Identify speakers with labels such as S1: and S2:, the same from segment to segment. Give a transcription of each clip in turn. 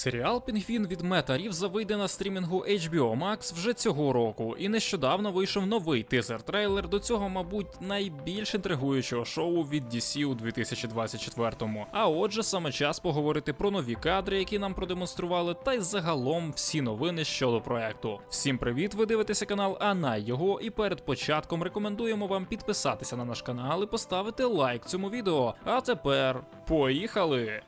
S1: Серіал Пінгвін від Мета Рівза вийде на стрімінгу HBO Max вже цього року, і нещодавно вийшов новий тизер-трейлер до цього, мабуть, найбільш інтригуючого шоу від DC у 2024-му. А отже, саме час поговорити про нові кадри, які нам продемонстрували, та й загалом всі новини щодо проекту. Всім привіт! Ви дивитеся канал Анай його, і перед початком рекомендуємо вам підписатися на наш канал і поставити лайк цьому відео. А тепер поїхали!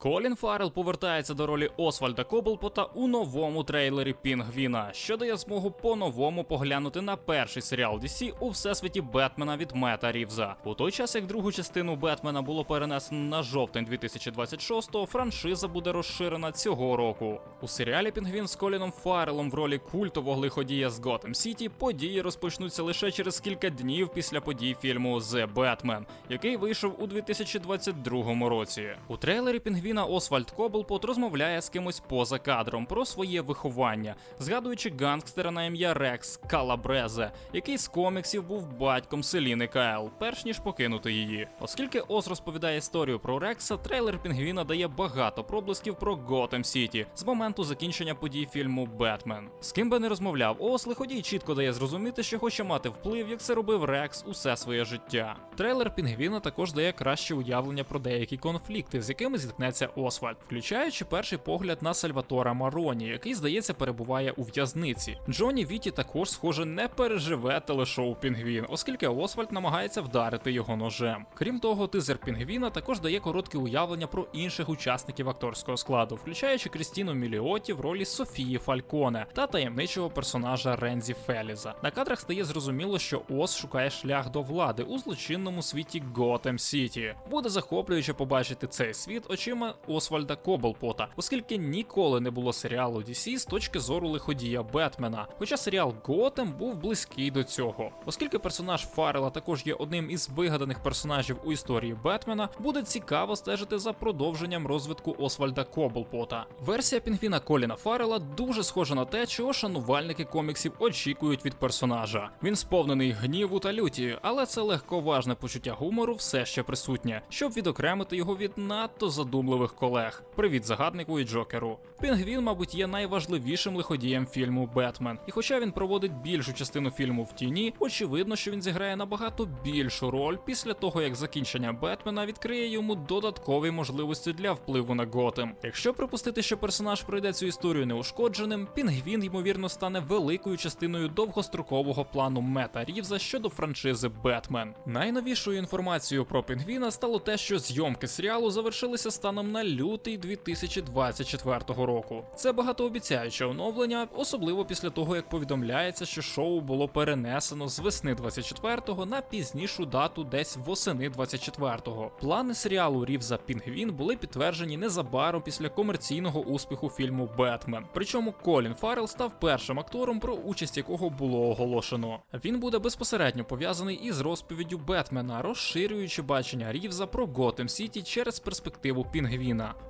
S1: Колін Фаррелл повертається до ролі Освальда Коблпота у новому трейлері Пінгвіна, що дає змогу по-новому поглянути на перший серіал DC у всесвіті Бетмена від Мета Рівза. У той час, як другу частину Бетмена було перенесено на жовтень 2026-го, франшиза буде розширена цього року. У серіалі Пінгвін з Коліном Фаррелом в ролі культового лиходія з Готэм Сіті події розпочнуться лише через кілька днів після подій фільму The Batman, який вийшов у 2022 році. У трейлері Пінгвіна Освальд Коблпот розмовляє з кимось поза кадром про своє виховання, згадуючи гангстера на ім'я Рекс Калабрезе, який з коміксів був батьком Селіни Кайл, перш ніж покинути її. Оскільки Ос розповідає історію про Рекса, трейлер Пінгвіна дає багато проблисків про Готэм Сіті з моменту закінчення подій фільму Бетмен. З ким би не розмовляв, Ос лиходій чітко дає зрозуміти, що хоче мати вплив, як це робив Рекс усе своє життя. Трейлер Пінгвіна також дає краще уявлення про деякі конфлікти, з якими зіткнеться Освальд, включаючи перший погляд на Сальватора Мароні, який, здається, перебуває у в'язниці. Джоні Віті також, схоже, не переживе телешоу Пінгвін, оскільки Освальд намагається вдарити його ножем. Крім того, тизер Пінгвіна також дає коротке уявлення про інших учасників акторського складу, включаючи Крістіну Міліоті в ролі Софії Фальконе та таємничого персонажа Рензі Феліза. На кадрах стає зрозуміло, що Ос шукає шлях до влади у злочинному світі Готэм Сіті. Буде захоплююче побачити цей світ очима Освальда Коблпота, оскільки ніколи не було серіалу DC з точки зору лиходія Бетмена. Хоча серіал Готэм був близький до цього. Оскільки персонаж Фаррела також є одним із вигаданих персонажів у історії Бетмена, буде цікаво стежити за продовженням розвитку Освальда Коблпота. Версія Пінгвіна Коліна Фаррела дуже схожа на те, чого шанувальники коміксів очікують від персонажа. Він сповнений гніву та люті, але це легковажне почуття гумору все ще присутнє, щоб відокремити його від надто задумливих колег. Привіт, загаднику і Джокеру. Пінгвін, мабуть, є найважливішим лиходієм фільму Бетмен. І хоча він проводить більшу частину фільму в тіні, очевидно, що він зіграє набагато більшу роль після того, як закінчення Бетмена відкриє йому додаткові можливості для впливу на Готем. Якщо припустити, що персонаж пройде цю історію неушкодженим, Пінгвін ймовірно стане великою частиною довгострокового плану Мета Рівза щодо франшизи Бетмен. Найновішою інформацією про Пінгвіна стало те, що зйомки серіалу завершилися станом на лютий 2024 року. Це багатообіцяюче оновлення, особливо після того, як повідомляється, що шоу було перенесено з весни 24-го на пізнішу дату десь восени 24-го. Плани серіалу Рівза Пінгвін були підтверджені незабаром після комерційного успіху фільму Бетмен. Причому Колін Фаррелл став першим актором, про участь якого було оголошено. Він буде безпосередньо пов'язаний із розповіддю Бетмена, розширюючи бачення Рівза про Готэм Сіті через перспективу Пінгвіна.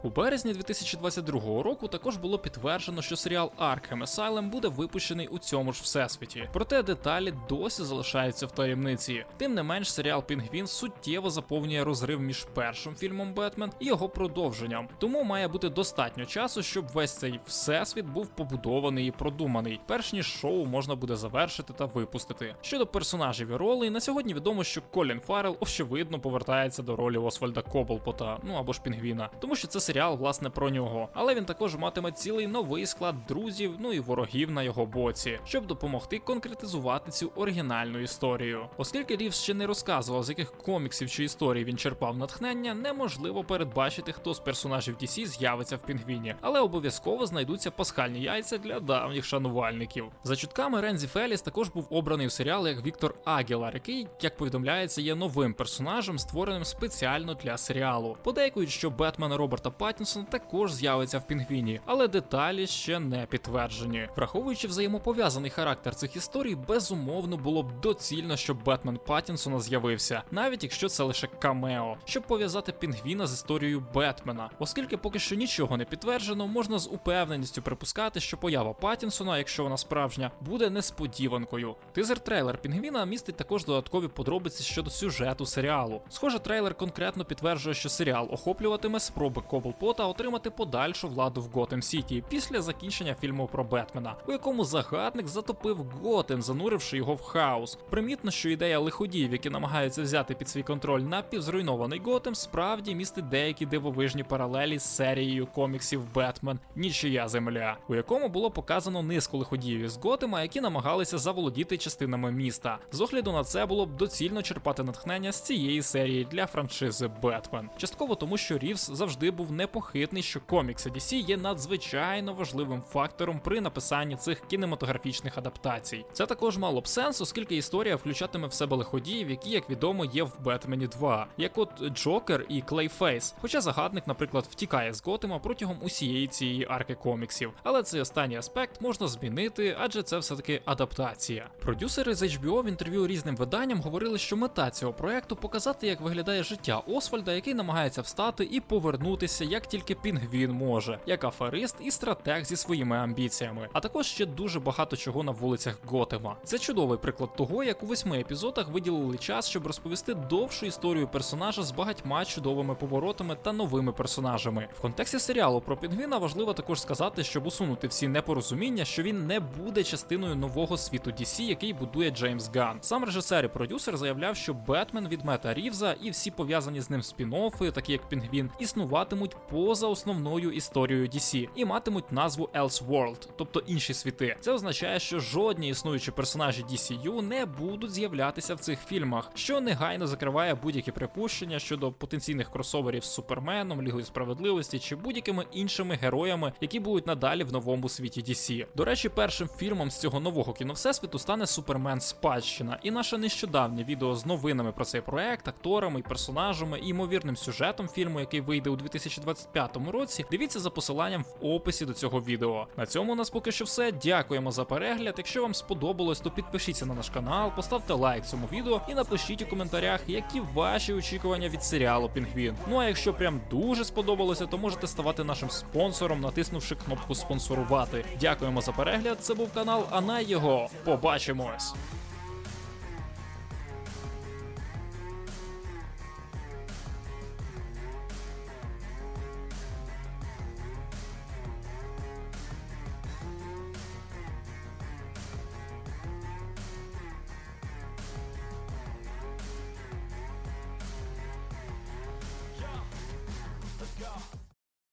S1: У березні 2022 року також було підтверджено, що серіал Arkham Asylum буде випущений у цьому ж всесвіті. Проте деталі досі залишаються в таємниці. Тим не менш, серіал Пінгвін суттєво заповнює розрив між першим фільмом Бетмен і його продовженням. Тому має бути достатньо часу, щоб весь цей всесвіт був побудований і продуманий, перш ніж шоу можна буде завершити та випустити. Щодо персонажів і ролей, на сьогодні відомо, що Колін Фаррелл очевидно повертається до ролі Освальда Коблпота, ну або ж Пінгвіна, тому що це серіал власне про нього. Але він також матиме цілий новий склад друзів, ну і ворогів на його боці, щоб допомогти конкретизувати цю оригінальну історію. Оскільки Рівс ще не розказував, з яких коміксів чи історій він черпав натхнення, неможливо передбачити, хто з персонажів DC з'явиться в Пінгвіні, але обов'язково знайдуться пасхальні яйця для давніх шанувальників. За чутками Рензі Феліс також був обраний в серіал як Віктор Агілар, який, як повідомляється, є новим персонажем, створеним спеціально для серіалу. Подейкують, що Бетмен Бетмена Роберта Паттінсона також з'явиться в пінгвіні, але деталі ще не підтверджені. Враховуючи взаємопов'язаний характер цих історій, безумовно було б доцільно, щоб Бетмен Паттінсона з'явився, навіть якщо це лише камео, щоб пов'язати пінгвіна з історією Бетмена. Оскільки поки що нічого не підтверджено, можна з упевненістю припускати, що поява Паттінсона, якщо вона справжня, буде несподіванкою. Тизер трейлер пінгвіна містить також додаткові подробиці щодо сюжету серіалу. Схоже, трейлер конкретно підтверджує, що серіал охоплюватиме спроби Коблпота отримати подальшу владу в Готем Сіті після закінчення фільму про Бетмена, у якому загадник затопив Готем, зануривши його в хаос. Примітно, що ідея лиходіїв, які намагаються взяти під свій контроль напівзруйнований Готем, справді містить деякі дивовижні паралелі з серією коміксів Бетмен Нічия Земля, у якому було показано низку лиходіїв із Готема, які намагалися заволодіти частинами міста. З огляду на це було б доцільно черпати натхнення з цієї серії для франшизи Бетмен. Частково тому, що Рівс завжди був непохитний, що комікси DC є надзвичайно важливим фактором при написанні цих кінематографічних адаптацій. Це також мало б сенс, оскільки історія включатиме в себе лиходіїв, які, як відомо, є в Бетмені 2, як от Джокер і Клейфейс. Хоча загадник, наприклад, втікає з Готема протягом усієї цієї арки коміксів. Але цей останній аспект можна змінити, адже це все-таки адаптація. Продюсери з HBO в інтерв'ю різним виданням говорили, що мета цього проекту показати, як виглядає життя Освальда, який намагається встати і повернутися, як тільки пінгвін може, як аферист і стратег зі своїми амбіціями, а також ще дуже багато чого на вулицях Готема. Це чудовий приклад того, як у восьми епізодах виділили час, щоб розповісти довшу історію персонажа з багатьма чудовими поворотами та новими персонажами. В контексті серіалу про пінгвіна важливо також сказати, щоб усунути всі непорозуміння, що він не буде частиною нового світу DC, який будує Джеймс Ганн. Сам режисер і продюсер заявляв, що Бетмен від Мета Рівза і всі пов'язані з ним спін-оффи, такі як Пінгвін, існуватимуть поза основною історією DC і матимуть назву Elseworld, тобто інші світи. Це означає, що жодні існуючі персонажі DCU не будуть з'являтися в цих фільмах, що негайно закриває будь-які припущення щодо потенційних кросоверів з Суперменом, Лігою справедливості чи будь-якими іншими героями, які будуть надалі в новому світі DC. До речі, першим фільмом з цього нового кіновсесвіту стане Супермен Спадщина, і наше нещодавнє відео з новинами про цей проект, акторами і персонажами і ймовірним сюжетом фільму, який вийде у 2025 році. Дивіться за посиланням в описі до цього відео. На цьому у нас поки що все. Дякуємо за перегляд. Якщо вам сподобалось, то підпишіться на наш канал, поставте лайк цьому відео і напишіть у коментарях, які ваші очікування від серіалу Пінгвін. Ну а якщо прям дуже сподобалося, то можете ставати нашим спонсором, натиснувши кнопку спонсорувати. Дякуємо за перегляд. Це був канал, а на його побачимось.